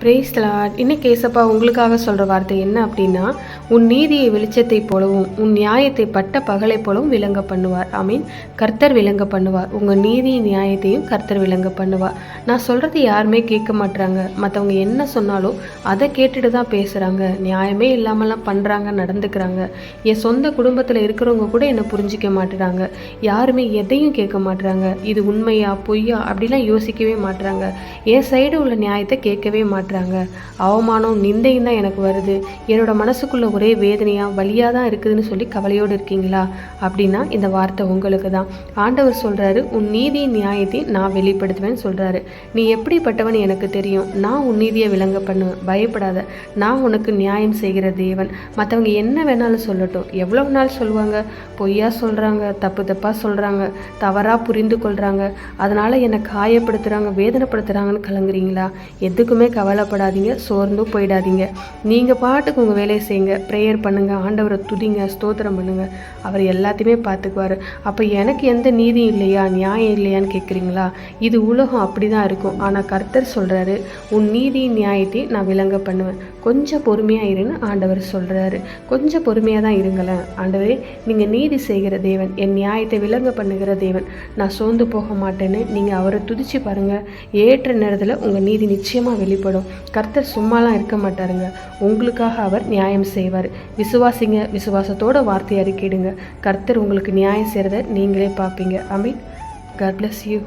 பிரேஸ்லாட் இன்னைக்கு கேசப்பா உங்களுக்காக சொல்கிற வார்த்தை என்ன அப்படின்னா உன் நீதியை வெளிச்சத்தை போலவும் உன் நியாயத்தை பட்ட பகலை போலவும் விளங்க பண்ணுவார். ஐ மீன் கர்த்தர் விளங்க பண்ணுவார். உங்கள் நீதியின் நியாயத்தையும் கர்த்தர் விளங்க பண்ணுவார். நான் சொல்கிறது யாருமே கேட்க மாட்டுறாங்க மற்றவங்க என்ன சொன்னாலும் அதை கேட்டுட்டு தான் பேசுகிறாங்க நியாயமே இல்லாமலாம் பண்ணுறாங்க நடந்துக்கிறாங்க. என் சொந்த குடும்பத்தில் இருக்கிறவங்க கூட என்னை புரிஞ்சிக்க மாட்டுறாங்க. யாருமே எதையும் கேட்க மாட்டுறாங்க இது உண்மையா பொய்யா அப்படிலாம் யோசிக்கவே மாட்டுறாங்க என் சைடு உள்ள நியாயத்தை கேட்கவே மாட்டுறாங்க அவமானம் நிந்தையும் தான் எனக்கு வருது. என்னோட மனசுக்குள்ள ஒரே வேதனையாக வலியாக தான் இருக்குதுன்னு சொல்லி கவலையோடு இருக்கீங்களா? அப்படின்னா இந்த வார்த்தை உங்களுக்கு தான் ஆண்டவர் சொல்கிறாரு உன் நீதி நியாயத்தை நான் வெளிப்படுத்துவேன்னு சொல்கிறாரு நீ எப்படிப்பட்டவன் எனக்கு தெரியும்? நான் உன் நீதியை விளங்க பண்ணுவேன். பயப்படாத. நான் உனக்கு நியாயம் செய்கிற தேவன். மற்றவங்க என்ன வேணாலும் சொல்லட்டும். எவ்வளவு நாள் சொல்லுவாங்க? பொய்யா சொல்கிறாங்க தப்பு தப்பாக சொல்கிறாங்க தவறாக புரிந்து கொள்கிறாங்க அதனால் என்னை காயப்படுத்துகிறாங்க வேதனைப்படுத்துகிறாங்கன்னு கலங்குறீங்களா? எதுக்குமே கவலைப்படாதீங்க சோர்ந்தும் போயிடாதீங்க. நீங்கள் பாட்டுக்கு உங்கள் வேலையை செய்யுங்க. ப்ரேயர் பண்ணுங்கள் ஆண்டவரை துதிங்க ஸ்தோத்திரம் பண்ணுங்கள் அவர் எல்லாத்தையுமே பார்த்துக்குவார். அப்போ எனக்கு எந்த நீதியும் இல்லையா நியாயம் இல்லையான்னு கேட்குறீங்களா இது உலகம் அப்படி தான் இருக்கும். ஆனால் கர்த்தர் சொல்கிறாரு உன் நீதி நியாயத்தை நான் விளங்க பண்ணுவேன். கொஞ்சம் பொறுமையாக இருன்னு ஆண்டவர் சொல்கிறாரு கொஞ்சம் பொறுமையாக தான் இருங்களேன். ஆண்டவரே நீங்கள் நீதி செய்கிற தேவன் என் நியாயத்தை விளங்க பண்ணுகிற தேவன். நான் சோர்ந்து போக மாட்டேன்னு நீங்கள் அவரை துதிச்சு பாருங்கள் ஏற்ற நேரத்தில் உங்கள் நீதி நிச்சயமாக வெளிப்படும். கர்த்தர் சும்மாலாம் இருக்க மாட்டாருங்க. உங்களுக்காக அவர் நியாயம் செய்வார். விசுவாசிங்க விசுவாசத்தோட வார்த்தை அறிக்கையிடுங்க. கர்த்தர் உங்களுக்கு நியாயம் செய்கிறத நீங்களே பார்ப்பீங்க. I mean God bless you